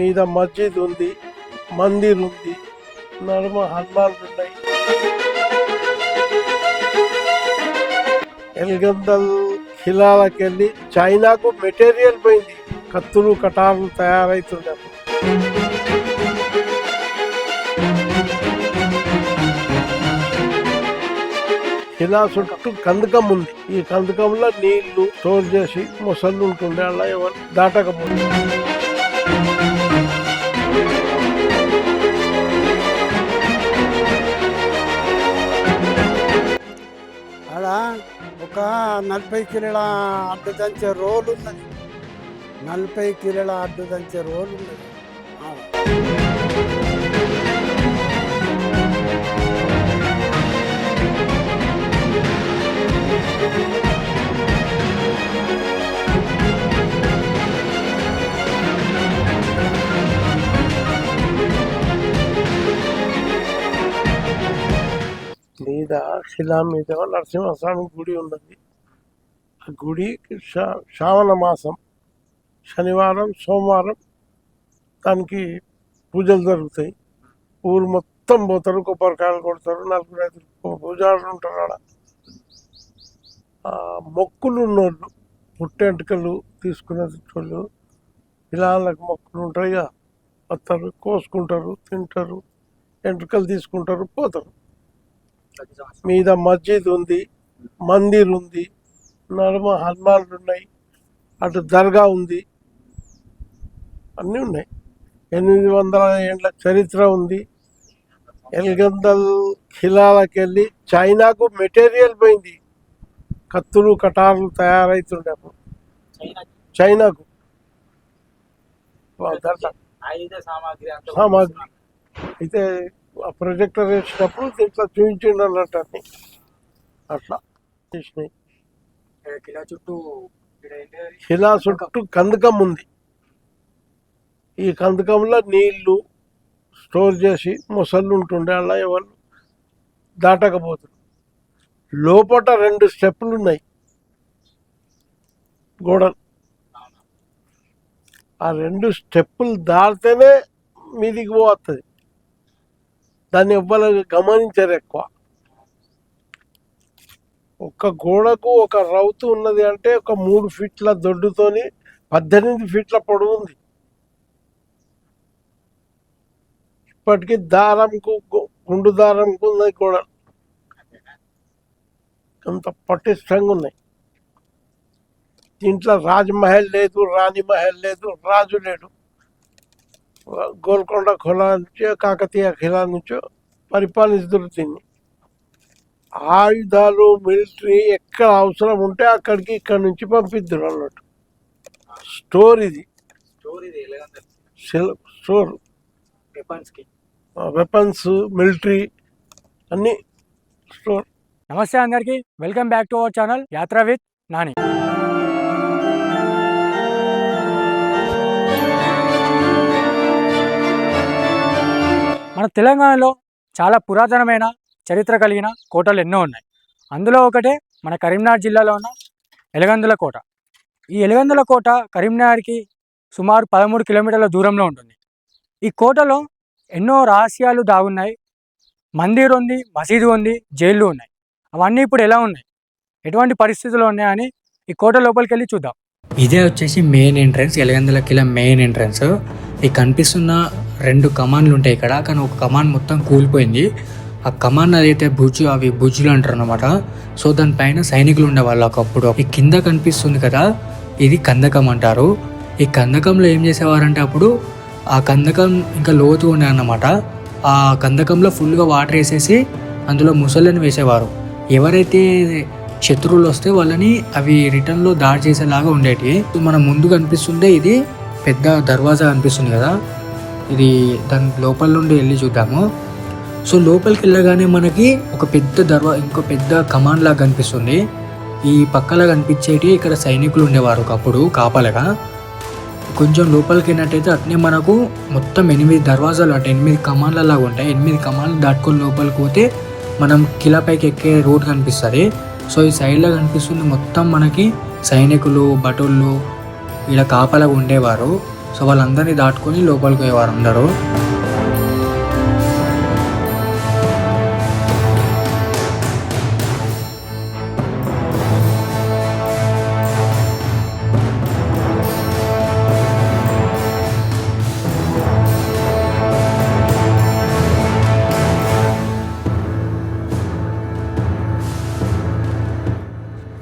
మీద మస్జిద్ ఉంది మందిర్ ఉంది నడుమ హనుమాన్లు ఉన్నాయి. ఎల్గందల్ ఖిలాలకు వెళ్ళి చైనాకు మెటీరియల్ పోయింది. కత్తులు కటార్లు తయారవుతుండే ఇలా చుట్టూ కందకం ఉంది. ఈ కందకంలో నీళ్ళు స్టోర్ చేసి మొసళ్ళు ఉంటుండే అలా ఎవరు దాటకపోతే. ఒక నలభై కిలోల అడ్డు దంచే రోలు ఉన్నది నలభై కిలోల అడ్డు దంచే రోలు ఉన్నది Thank you. మీద శిలా మీద నరసింహస్వామి గుడి ఉన్నది. ఆ గుడి శా- శ్రావణ మాసం శనివారం సోమవారం దానికి పూజలు జరుగుతాయి. ఊరు మొత్తం పోతారు కొబ్బరికాయలు కొడతారు నలుగురు ఐదు పూజారులు ఉంటారు ఆడ. ఆ, మొక్కులు ఉన్నోళ్ళు పుట్టెంటుకలు తీసుకునే వాళ్ళు పిల్లలకు మొక్కులు ఉంటాయి ఇక వస్తారు కోసుకుంటారు తింటారు ఎంట్రుకలు తీసుకుంటారు పోతారు. మీద మస్జిద్ ఉంది మందిర్ ఉంది నడుమ హనుమాన్లు ఉన్నాయి అటు దర్గా ఉంది. అన్నీ ఉన్నాయి. ఎనిమిది వందల ఏండ్ల చరిత్ర ఉంది. ఎల్గందల్ ఖిలాలకు వెళ్ళి చైనాకు మెటీరియల్ పోయింది. కత్తులు కటార్లు తయారవుతుండే అప్పుడు. చైనాకు. సామాగ్రి. అయితే ప్రొజెక్టర్ వేసినప్పుడు దీంట్లో చూపించిండు అన్నట్టు అన్ని అట్లా చేసినాయి. కిలో చుట్టూ కందకం ఉంది. ఈ కందకంలో నీళ్ళు స్టోర్ చేసి మొసళ్ళు ఉంటుండే అలా ఎవరు దాటకపోతారు. లోపట రెండు స్టెప్పులు ఉన్నాయి. గోడలు. ఆ రెండు స్టెప్పులు దాటితేనే మీదికి పోతుంది దాన్ని ఎవ్వరు గమనించరు ఎక్కువ. ఒక గోడకు ఒక రౌతు ఉన్నది అంటే ఒక మూడు ఫీట్ల దొడ్డుతోని పద్దెనిమిది ఫీట్ల పొడవు ఉంది. ఇప్పటికీ దారంకు గు- గుండు దారంకు ఉన్నాయి గోడ అంత పటిష్టంగా ఉన్నాయి. దీంట్లో రాజమహల్ లేదు రాణి మహల్ లేదు రాజు లేడు. గోల్కొండ ఖిలా నుంచో కాకతీయ ఖిలా నుంచో పరిపాలిస్తున్నారు దీన్ని. ఆయుధాలు మిలిటరీ ఎక్కడ అవసరం ఉంటే అక్కడికి ఇక్కడ నుంచి పంపిద్దరు అన్నట్టు. స్టోర్ ఇది. స్టోర్ వెపన్స్ మిలిటరీ అన్ని స్టోర్. నమస్తే అందరికి. Welcome back to our channel Yatra with Nani. మన తెలంగాణలో చాలా పురాతనమైన చరిత్ర కలిగిన కోటలు ఎన్నో ఉన్నాయి. అందులో ఒకటే మన కరీంనగర్ జిల్లాలో ఉన్న ఎలగందుల కోట. ఈ ఎలగందుల కోట కరీంనగర్కి సుమారు పదమూడు కిలోమీటర్ల దూరంలో ఉంటుంది. ఈ కోటలో ఎన్నో రహస్యాలు దాగున్నాయి. మందిర్ ఉంది మసీదు ఉంది జైళ్ళు ఉన్నాయి. అవన్నీ ఇప్పుడు ఎలా ఉన్నాయి? ఎటువంటి పరిస్థితులు ఉన్నాయని ఈ కోట లోపలికి వెళ్ళి చూద్దాం. ఇదే వచ్చేసి మెయిన్ ఎంట్రన్స్ ఎలగందుల కిల మెయిన్ ఎంట్రన్స్. ఈ కనిపిస్తున్న రెండు కమాన్లు ఉంటాయి ఇక్కడ కానీ ఒక కమాన్ మొత్తం కూలిపోయింది. ఆ కమాన్ అదైతే భుజు అవి భుజులు అంటారు అనమాట సో దానిపైన సైనికులు ఉండేవాళ్ళు ఒకప్పుడు. ఈ కింద కనిపిస్తుంది కదా ఇది కందకం అంటారు. ఈ కందకంలో ఏం చేసేవారంటే అప్పుడు ఆ కందకం ఇంకా లోతు ఉండే అనమాట ఆ కందకంలో ఫుల్గా వాటర్ వేసేసి అందులో ముసళ్ళని వేసేవారు. ఎవరైతే శత్రువులు వస్తే వాళ్ళని అవి రిటర్న్లో దాడి చేసేలాగా ఉండేటివి. మన ముందు కనిపిస్తుంటే ఇది పెద్ద దర్వాజా కనిపిస్తుంది కదా. ఇది దాని లోపల నుండి వెళ్ళి చూద్దాము. సో లోపలికి వెళ్ళగానే మనకి ఒక పెద్ద దర్వా ఇంకో పెద్ద కమాండ్ లాగా కనిపిస్తుంది ఈ పక్కలా కనిపించేటి ఇక్కడ సైనికులు ఉండేవారు ఒకప్పుడు కాపలగా. కొంచెం లోపలికి వెళ్ళినట్టయితే అట్నే మనకు మొత్తం ఎనిమిది దర్వాజాలు అంటే ఎనిమిది కమాన్ల లాగా ఉంటాయి. ఎనిమిది కమాన్లు దాటుకొని లోపలికి పోతే మనం కిలా పైకి ఎక్కే రోడ్ కనిపిస్తుంది. సో ఈ సైడ్లో కనిపిస్తుంది మొత్తం మనకి సైనికులు భటుళ్ళు ఇలా కాపలా ఉండేవారు. సో వాళ్ళందరినీ దాటుకొని లోపలికి పోయేవారు అందరూ.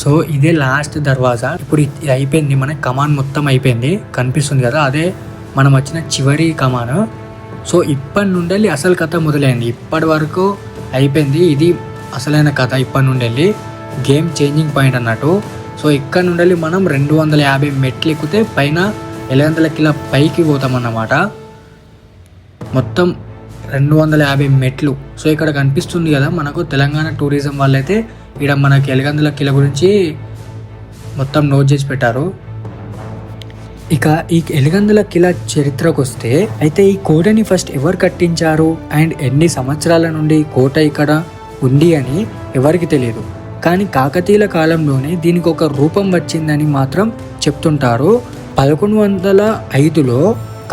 సో ఇదే లాస్ట్ దర్వాజా. ఇప్పుడు ఇది అయిపోయింది మన కమాన్ మొత్తం అయిపోయింది. కనిపిస్తుంది కదా అదే మనం వచ్చిన చివరి కమాను. సో ఇప్పటి నుండి అసలు కథ మొదలైంది. ఇప్పటి వరకు అయిపోయింది. ఇది అసలైన కథ ఇప్పటి నుండి గేమ్ చేంజింగ్ పాయింట్ అన్నట్టు. సో ఇక్కడ నుండి మనం రెండు వందల యాభై మెట్లు ఎక్కితే పైన ఎనిమిది వందల కిలో పైకి పోతామన్నమాట. మొత్తం రెండు వందల యాభై మెట్లు. సో ఇక్కడ కనిపిస్తుంది కదా మనకు తెలంగాణ టూరిజం వాళ్ళైతే ఇక్కడ మనకి ఎలగందుల కిల గురించి మొత్తం నోట్ చేసి పెట్టారు. ఇక ఈ ఎలిగందుల కిల చరిత్రకు వస్తే అయితే ఈ కోటని ఫస్ట్ ఎవరు కట్టించారు? అండ్ ఎన్ని సంవత్సరాల నుండి ఈ కోట ఇక్కడ ఉంది అని ఎవరికి తెలియదు. కానీ కాకతీయుల కాలంలోనే దీనికి ఒక రూపం వచ్చిందని మాత్రం చెప్తుంటారు. పదకొండు వందల ఐదులో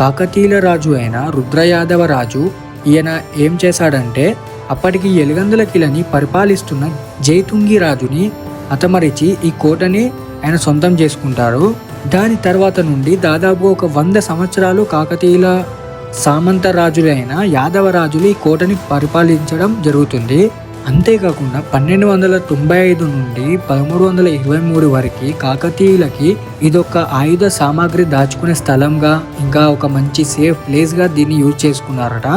కాకతీయుల రాజు అయిన రుద్రయాదవ రాజు ఈయన ఏం చేశాడంటే అప్పటికి ఎలుగందుల కిలని పరిపాలిస్తున్న జైతుంగి రాజుని హతమరిచి ఈ కోటని ఆయన సొంతం చేసుకుంటారు. దాని తర్వాత నుండి దాదాపు ఒక వంద సంవత్సరాలు కాకతీయుల సామంత రాజులైన యాదవ రాజులు ఈ కోటని పరిపాలించడం జరుగుతుంది. అంతేకాకుండా పన్నెండు వందల తొంభై ఐదు నుండి పదమూడు వందల ఇరవై మూడు వరకు కాకతీయులకి ఇదొక ఆయుధ సామాగ్రి దాచుకునే స్థలంగా ఇంకా ఒక మంచి సేఫ్ ప్లేస్గా దీన్ని యూజ్ చేసుకున్నారట.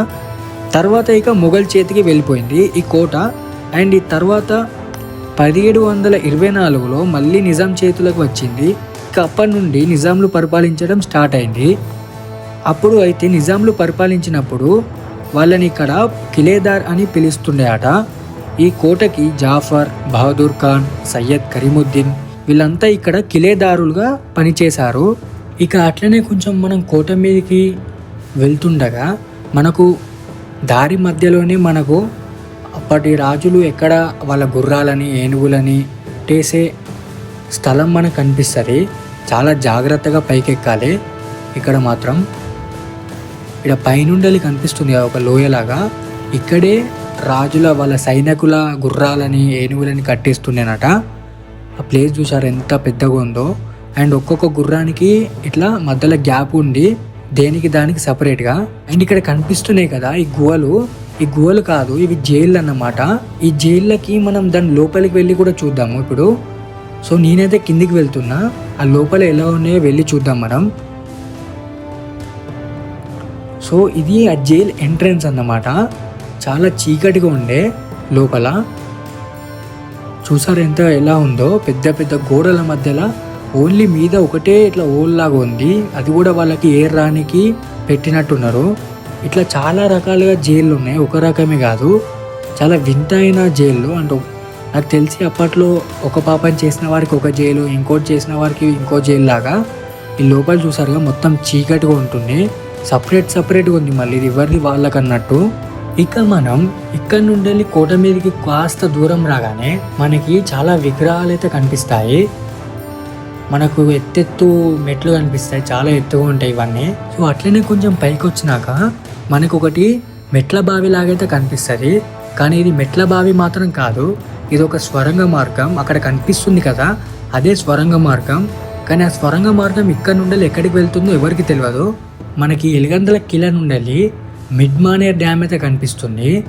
తర్వాత ఇక మొఘల్ చేతికి వెళ్ళిపోయింది ఈ కోట. అండ్ ఈ తర్వాత పదిహేడు వందల ఇరవై నాలుగులో మళ్ళీ నిజాం చేతులకు వచ్చింది. ఇక అప్పటి నుండి నిజాంలు పరిపాలించడం స్టార్ట్ అయింది. అప్పుడు అయితే నిజాంలు పరిపాలించినప్పుడు వాళ్ళని ఇక్కడ కిలేదార్ అని పిలుస్తుండే ఆట ఈ కోటకి జాఫర్ బహదూర్ ఖాన్ సయ్యద్ కరీముద్దీన్ వీళ్ళంతా ఇక్కడ కిలేదారులుగా పనిచేశారు. ఇక అట్లనే కొంచెం మనం కోట మీదకి వెళ్తుండగా మనకు దారి మధ్యలోనే మనకు అప్పటి రాజులు ఎక్కడ వాళ్ళ గుర్రాలని ఏనుగులని టేసే స్థలం మనకు కనిపిస్తుంది. చాలా జాగ్రత్తగా పైకెక్కాలి. ఇక్కడ మాత్రం ఇక్కడ పైనుండలి కనిపిస్తుంది ఒక లోయలాగా. ఇక్కడే రాజుల వాళ్ళ సైనికుల గుర్రాలని ఏనుగులని కట్టేస్తుండేనట. ఆ ప్లేస్ చూసారు ఎంత పెద్దగా ఉందో. అండ్ ఒక్కొక్క గుర్రానికి ఇట్లా మధ్యలో గ్యాప్ ఉండి దేనికి దానికి సపరేట్గా? అండ్ ఇక్కడ కనిపిస్తున్నాయి కదా ఈ గుహలు. ఈ గుహలు కాదు ఇవి జైళ్ళు అన్నమాట. ఈ జైళ్ళకి మనం దాని లోపలికి వెళ్ళి కూడా చూద్దాము ఇప్పుడు. సో నేనైతే కిందికి వెళ్తున్నా. ఆ లోపల ఎలా ఉన్నాయో వెళ్ళి చూద్దాం మనం సో ఇది ఆ జైల్ ఎంట్రన్స్ అన్నమాట. చాలా చీకటిగా ఉండే లోపల. చూసారు ఎంత ఎలా ఉందో? పెద్ద పెద్ద గోడల మధ్యలో ఓన్లీ మీద ఒకటే ఇట్లా ఓల్లాగా ఉంది. అది కూడా వాళ్ళకి ఏర్ రానికి పెట్టినట్టున్నారు. ఇట్లా చాలా రకాలుగా జైళ్ళు ఉన్నాయి. ఒక రకమే కాదు. చాలా వింత అయిన జైళ్ళు. అంటే నాకు తెలిసి అప్పట్లో ఒక పాపని చేసిన వారికి ఒక జైలు ఇంకోటి చేసిన వారికి ఇంకో జైలు లాగా ఈ లోపల చూసారుగా మొత్తం చీకటిగా ఉంటుంది సపరేట్ సపరేట్గా ఉంది మళ్ళీ. ఇది ఎవరిది? వాళ్ళకన్నట్టు. ఇక మనం ఇక్కడ నుండి కోట మీదకి కాస్త దూరం రాగానే మనకి చాలా విగ్రహాలు అయితే కనిపిస్తాయి. మనకు ఎత్తెత్తు మెట్లు కనిపిస్తాయి. చాలా ఎత్తుగా ఉంటాయి ఇవన్నీ. సో అట్లనే కొంచెం పైకి వచ్చినాక మనకు ఒకటి మెట్ల బావి లాగైతే కనిపిస్తుంది. కానీ ఇది మెట్ల బావి మాత్రం కాదు. ఇది ఒక స్వరంగ మార్గం. అక్కడ కనిపిస్తుంది కదా. అదే స్వరంగ మార్గం. కానీ ఆ స్వరంగ మార్గం ఇక్కడ నుండి ఎక్కడికి వెళ్తుందో ఎవరికి తెలియదు మనకి ఎలిగందల కిల నుండి మిడ్ మానేర్ డ్యామ్ అయితే కనిపిస్తుంది.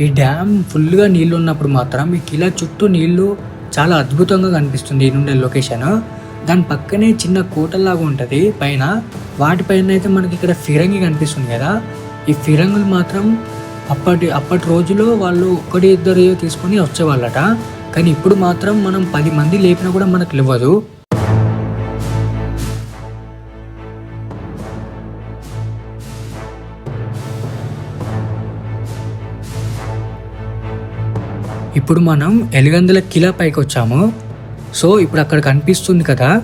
ఈ డ్యామ్ ఫుల్గా నీళ్ళు ఉన్నప్పుడు మాత్రం ఈ కిలా చుట్టూ నీళ్ళు చాలా అద్భుతంగా కనిపిస్తుంది ఈ నుండి లొకేషన్. దాని పక్కనే చిన్న కోటలాగా ఉంటుంది. పైన వాటిపైన అయితే మనకి ఇక్కడ ఫిరంగి కనిపిస్తుంది కదా. ఈ ఫిరంగులు మాత్రం అప్పటి అప్పటి రోజులో వాళ్ళు ఒకటి ఇద్దరు తీసుకొని వచ్చేవాళ్ళట. కానీ ఇప్పుడు మాత్రం మనం పది మంది లేపినా కూడా మనకు ఇవ్వదు ఇప్పుడు మనం ఎలిగందుల కిలా పైకి వచ్చాము సో ఇప్పుడు అక్కడ కనిపిస్తుంది కదా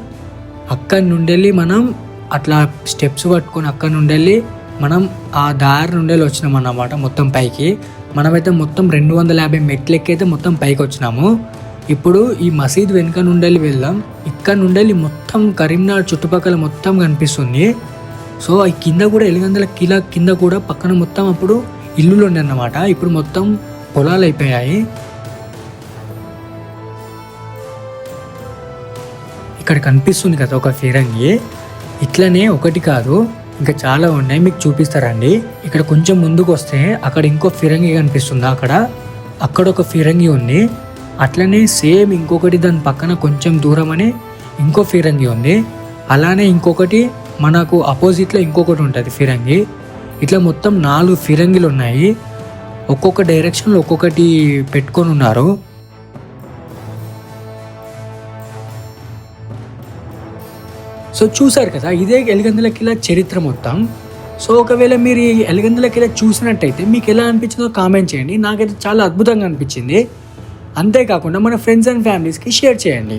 అక్కడి నుండి మనం అట్లా స్టెప్స్ పట్టుకొని అక్కడి నుండి మనం ఆ దారి నుండి వచ్చినాం అన్నమాట మొత్తం పైకి. మనమైతే మొత్తం రెండు వందల యాభై మెట్లెక్కైతే మొత్తం పైకి వచ్చినాము. ఇప్పుడు ఈ మసీద్ వెనుక నుండి వెళ్దాం ఇక్కడ నుండి మొత్తం కరీంనగర్ చుట్టుపక్కల మొత్తం కనిపిస్తుంది. సో ఈ కింద కూడా ఎలిగందల కిల కింద కూడా పక్కన మొత్తం అప్పుడు ఇల్లులు ఉండే అన్నమాట. ఇప్పుడు మొత్తం పొలాలు అయిపోయాయి. ఇక్కడ కనిపిస్తుంది కదా ఒక ఫిరంగి. ఇట్లనే ఒకటి కాదు ఇంకా చాలా ఉన్నాయి మీకు చూపిస్తారండి. ఇక్కడ కొంచెం ముందుకు వస్తే అక్కడ ఇంకో ఫిరంగి కనిపిస్తుంది అక్కడ. అక్కడ ఒక ఫిరంగి ఉంది. అట్లనే సేమ్ ఇంకొకటి దాని పక్కన కొంచెం దూరం అని ఇంకో ఫిరంగి ఉంది. అలానే ఇంకొకటి మనకు అపోజిట్లో ఇంకొకటి ఉంటుంది ఫిరంగి. ఇట్లా మొత్తం నాలుగు ఫిరంగిలు ఉన్నాయి. ఒక్కొక్క డైరెక్షన్లో ఒక్కొక్కటి పెట్టుకొని ఉన్నారు. సో చూసారు కదా ఇదే ఎలిగందుల కిలా చరిత్ర మొత్తం. సో ఒకవేళ మీరు ఈ ఎలిగందుల కిలా చూసినట్టయితే మీకు ఎలా అనిపించిందో కామెంట్ చేయండి. నాకైతే చాలా అద్భుతంగా అనిపించింది. అంతేకాకుండా మన ఫ్రెండ్స్ అండ్ ఫ్యామిలీస్కి షేర్ చేయండి.